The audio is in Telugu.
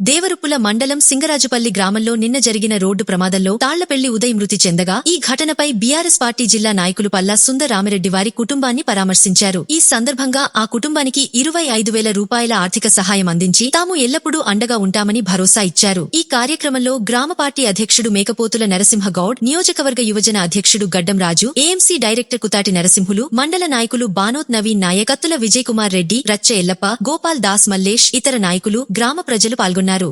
దేవరుపుల మండలం సింగరాజుపల్లి గ్రామంలో నిన్న జరిగిన రోడ్డు ప్రమాదంలో తాళ్ళపెళ్ళి ఉదయ్ మృతి చెందగా ఈ ఘటనపై బీఆర్ఎస్ పార్టీ జిల్లా నాయకులు పల్లా సుందరామిరెడ్డి వారి కుటుంబాన్ని పరామర్శించారు. ఈ సందర్భంగా ఆ కుటుంబానికి ఇరవై ఐదు వేల రూపాయల ఆర్థిక సహాయం అందించి తాము ఎల్లప్పుడూ అండగా ఉంటామని భరోసా ఇచ్చారు. ఈ కార్యక్రమంలో గ్రామ పార్టీ అధ్యక్షుడు మేకపోతుల నరసింహగౌడ్ నియోజకవర్గ యువజన అధ్యక్షుడు గడ్డం రాజు ఏఎంసీ డైరెక్టర్ కుతాటి నరసింహులు మండల నాయకులు బానోత్ నవీన్ నాయక్ కత్తుల విజయ్ కుమార్ రెడ్డి రచ్చ ఎల్లప్ప గోపాల్ దాస్ మల్లేష్ ఇతర నాయకులు గ్రామ ప్రజలు పాల్గొన్నారు. ఉన్నారు